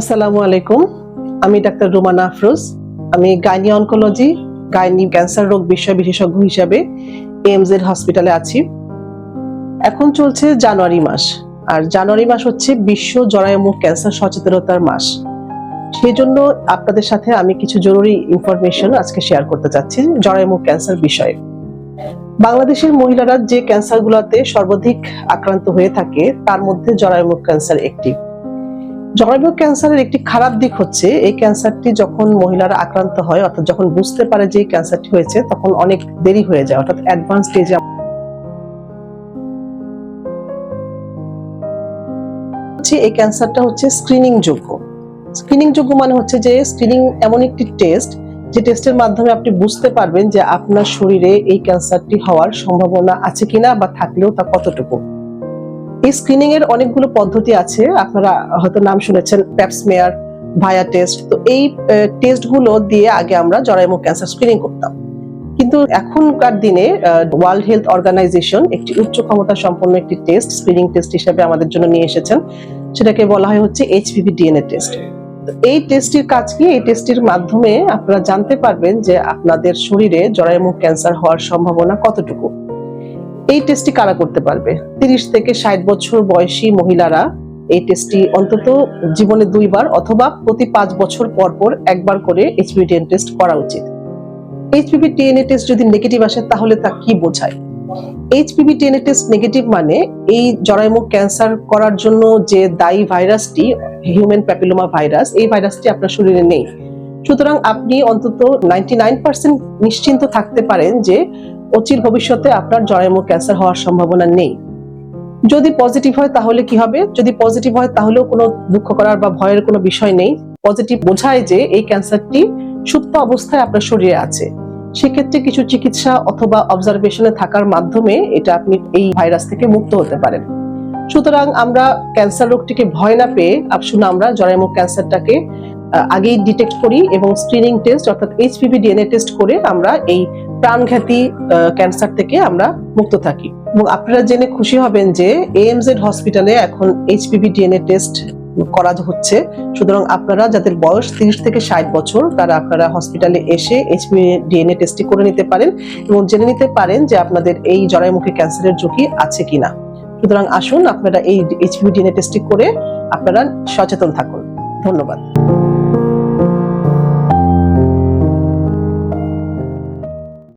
আসসালামু আলাইকুম। আমি ডাক্তার রুমানা আফরোজ আমি গাইনি অনকোলজি, গাইনি ক্যান্সার রোগ বিষয় বিশেষজ্ঞ হিসাবে এমজেড হসপিটালে আছি। এখন চলছে জানুয়ারি মাস, আর জানুয়ারি মাস হচ্ছে বিশ্ব জরায়ুমুখ ক্যান্সার সচেতনতার মাস। সেই জন্য আপনাদের সাথে আমি কিছু জরুরি ইনফরমেশন আজকে শেয়ার করতে চাচ্ছি জরায়ুমুখ ক্যান্সার বিষয়ে। বাংলাদেশের মহিলারা যে ক্যান্সারগুলোতে সর্বাধিক আক্রান্ত হয়ে থাকে, তার মধ্যে জরায়ুমুখ ক্যান্সার একটি। জরায়ুমুখ ক্যান্সারের একটি খারাপ দিক হচ্ছে, এই ক্যান্সারটি যখন মহিলারা আক্রান্ত হয়, অর্থাৎ যখন বুঝতে পারে যে ক্যান্সারটি হয়েছে, তখন অনেক দেরি হয়ে যায়, অর্থাৎ অ্যাডভান্স স্টেজে এই ক্যান্সারটা হচ্ছে স্ক্রিনিং যোগ্য। স্ক্রিনিং যোগ্য মানে হচ্ছে যে স্ক্রিনিং এমন একটি টেস্ট যে টেস্টের মাধ্যমে আপনি বুঝতে পারবেন যে আপনার শরীরে এই ক্যান্সারটি হওয়ার সম্ভাবনা আছে কিনা বা থাকলেও তা কতটুকু। এই স্ক্রিনিং এর অনেকগুলো পদ্ধতি আছে। আপনারা হয়তো নাম শুনেছেন প্যাপসমেয়ার ভায়া টেস্ট তো এই টেস্টগুলো দিয়ে আগে আমরা জরায়ুমুখ ক্যান্সার স্ক্রিনিং করতাম। কিন্তু এখনকার দিনে ওয়ার্ল্ড হেলথ অর্গানাইজেশন একটি উচ্চ ক্ষমতা সম্পন্ন একটি টেস্ট স্ক্রিনিং টেস্ট হিসেবে আমাদের জন্য নিয়ে এসেছেন। সেটাকে বলা হয় হচ্ছে এইচপিভি ডিএনএ টেস্ট এই টেস্টটির কাজ কি? এই টেস্টটির মাধ্যমে আপনারা জানতে পারবেন যে আপনাদের শরীরে জরায়ুমুখ ক্যান্সার হওয়ার সম্ভাবনা কতটুকু। এই টেস্টটি কারা করতে পারবে? তিরিশ থেকে ষাট বছর বয়সী মহিলারা এই টেস্টটি অন্তত জীবনে দুইবার অথবা প্রতি পাঁচ বছর পর পর একবার করে এইচপিভি ডিএনএ টেস্ট করা উচিত। এইচপিভি ডিএনএ টেস্ট যদি নেগেটিভ আসে, তাহলে তা কি বোঝায়? এইচপিভি টেস্ট নেগেটিভ মানে এই জরায়ুমুখ ক্যান্সার করার জন্য যে দায়ী ভাইরাসটি হিউম্যান প্যাপিলোমা ভাইরাস এই ভাইরাসটি আপনার শরীরে নেই। সুতরাং আপনি অন্তত নাইনটি নিশ্চিন্ত থাকতে পারেন যে অচির ভবিষ্যতে আপনার জরায়ুমুখ ক্যান্সার হওয়ার সম্ভাবনা নেই। যদি পজিটিভ হয় তাহলে কি হবে? যদি পজিটিভ হয় তাহলেও কোনো দুঃখ করার বা ভয়ের কোনো বিষয় নেই। পজিটিভ বোঝায় যে এই ক্যান্সারটি সুপ্ত অবস্থায় আপনার শরীরে আছে। সেক্ষেত্রে কিছু চিকিৎসা অথবা অবজারভেশনে থাকার মাধ্যমে এটা আপনি এই ভাইরাস থেকে মুক্ত হতে পারেন। সুতরাং আমরা ক্যান্সার রোগটিকে ভয় না পেয়ে, আসুন আমরা জরায়ুমুখ ক্যান্সারটাকে আগেই ডিটেক্ট করি এবং স্ক্রিনিং টেস্ট অর্থাৎ এইচপিভি ডিএনএ টেস্ট করে আমরা এই প্রাণঘাতী ক্যান্সার থেকে আমরা মুক্ত থাকি। এবং আপনারা জেনে খুশি হবেন যে এএমজেড হসপিটালে এখন এইচপিভি ডিএনএ টেস্ট করা হচ্ছে। সুতরাং আপনারা যাদের বয়স তিরিশ থেকে ষাট বছর, তারা আপনারা হসপিটালে এসে এইচপিভি ডিএনএ টেস্টটি করে নিতে পারেন এবং জেনে নিতে পারেন যে আপনাদের এই জরায়ুমুখী ক্যান্সারের ঝুঁকি আছে কিনা। সুতরাং আসুন আপনারা এই এইচপিভি ডিএনএ টেস্টটি করে আপনারা সচেতন থাকুন। ধন্যবাদ।